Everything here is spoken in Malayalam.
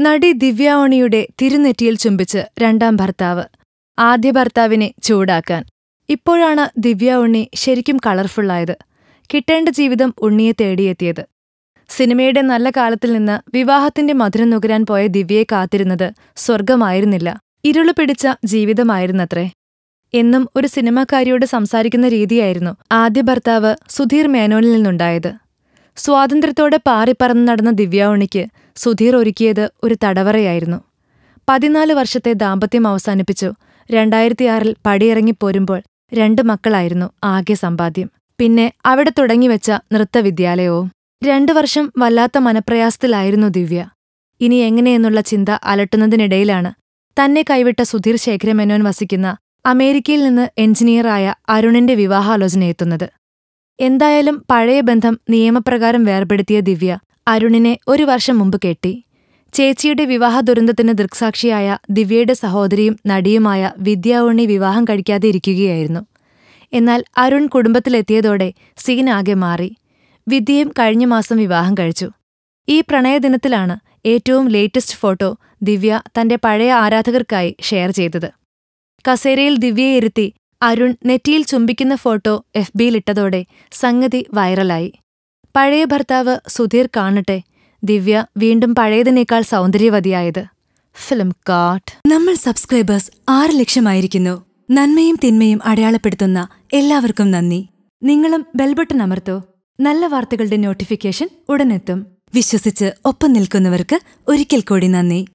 നടി ദിവ്യാവണിയുടെ തിരുനെറ്റിയിൽ ചുംബിച്ച് രണ്ടാം ഭർത്താവ്. ആദ്യ ഭർത്താവിനെ ചൂടാക്കാൻ. ഇപ്പോഴാണ് ദിവ്യ ഉണ്ണി ശരിക്കും കളർഫുള്ളായത്. കിട്ടേണ്ട ജീവിതം ഉണ്ണിയെ തേടിയെത്തിയത്. സിനിമയുടെ നല്ല കാലത്തിൽ നിന്ന് വിവാഹത്തിന്റെ മധുരം നുകരാൻ പോയ ദിവ്യയെ കാത്തിരുന്നത് സ്വർഗമായിരുന്നില്ല ഇരുളു പിടിച്ച ജീവിതമായിരുന്നത്രേ. എന്നും ഒരു സിനിമാക്കാരിയോട് സംസാരിക്കുന്ന രീതിയായിരുന്നു ആദ്യ ഭർത്താവ് സുധീർ മേനോനിൽ നിന്നുണ്ടായത്. സ്വാതന്ത്ര്യത്തോടെ പാറിപ്പറന്ന് നടന്ന ദിവ്യ ഉണ്ണിക്ക് സുധീർ ഒരുക്കിയത് ഒരു തടവറയായിരുന്നു. പതിനാല് വർഷത്തെ ദാമ്പത്യം അവസാനിപ്പിച്ചു. രണ്ടായിരത്തിയാറിൽ പടിയിറങ്ങിപ്പോരുമ്പോൾ രണ്ട് മക്കളായിരുന്നു ആകെ സമ്പാദ്യം. പിന്നെ അവിടെ തുടങ്ങിവെച്ച നൃത്തവിദ്യാലയവും. രണ്ടു വർഷം വല്ലാത്ത മനപ്രയാസത്തിലായിരുന്നു ദിവ്യ. ഇനി എങ്ങനെയെന്നുള്ള ചിന്ത അലട്ടുന്നതിനിടയിലാണ് തന്നെ കൈവിട്ട സുധീർ ശേഖരമേനോൻ വസിക്കുന്ന അമേരിക്കയിൽ നിന്ന് എഞ്ചിനീയറായ അരുണിന്റെ വിവാഹാലോചനയെത്തുന്നത്. എന്തായാലും പഴയ ബന്ധം നിയമപ്രകാരം വേർപെടുത്തിയ ദിവ്യ അരുണിനെ ഒരു വർഷം മുമ്പ് കെട്ടി. ചേച്ചിയുടെ വിവാഹ ദുരന്തത്തിന് ദൃക്സാക്ഷിയായ ദിവ്യയുടെ സഹോദരിയും നടിയുമായ വിദ്യ ഉണ്ണി വിവാഹം കഴിക്കാതെ ഇരിക്കുകയായിരുന്നു. എന്നാൽ അരുൺ കുടുംബത്തിലെത്തിയതോടെ ആകെ മാറി. വിദ്യയും കഴിഞ്ഞ മാസം വിവാഹം കഴിച്ചു. ഈ പ്രണയദിനത്തിലാണ് ഏറ്റവും ലേറ്റസ്റ്റ് ഫോട്ടോ ദിവ്യ തന്റെ പഴയ ആരാധകർക്കായി ഷെയർ ചെയ്തത്. കസേരയിൽ ദിവ്യയെ ഇരുത്തി അരുൺ നെറ്റിയിൽ ചുംബിക്കുന്ന ഫോട്ടോ എഫ് ബിയിലിട്ടതോടെ സംഗതി വൈറലായി. പഴയ ഭർത്താവ് സുധീർ കാണട്ടെ. ദിവ്യ വീണ്ടും പഴയതിനേക്കാൾ സൗന്ദര്യവതിയായത്. ഫിലിം കാട്ട് നമ്മൾ സബ്സ്ക്രൈബേഴ്സ് ആറ് ലക്ഷമായിരിക്കുന്നു. നന്മയും തിന്മയും അടയാളപ്പെടുത്തുന്ന എല്ലാവർക്കും നന്ദി. നിങ്ങളും ബെൽബട്ടൺ അമർത്തോ. നല്ല വാർത്തകളുടെ നോട്ടിഫിക്കേഷൻ ഉടനെത്തും. വിശ്വസിച്ച് ഒപ്പം നിൽക്കുന്നവർക്ക് ഒരിക്കൽ കൂടി നന്ദി.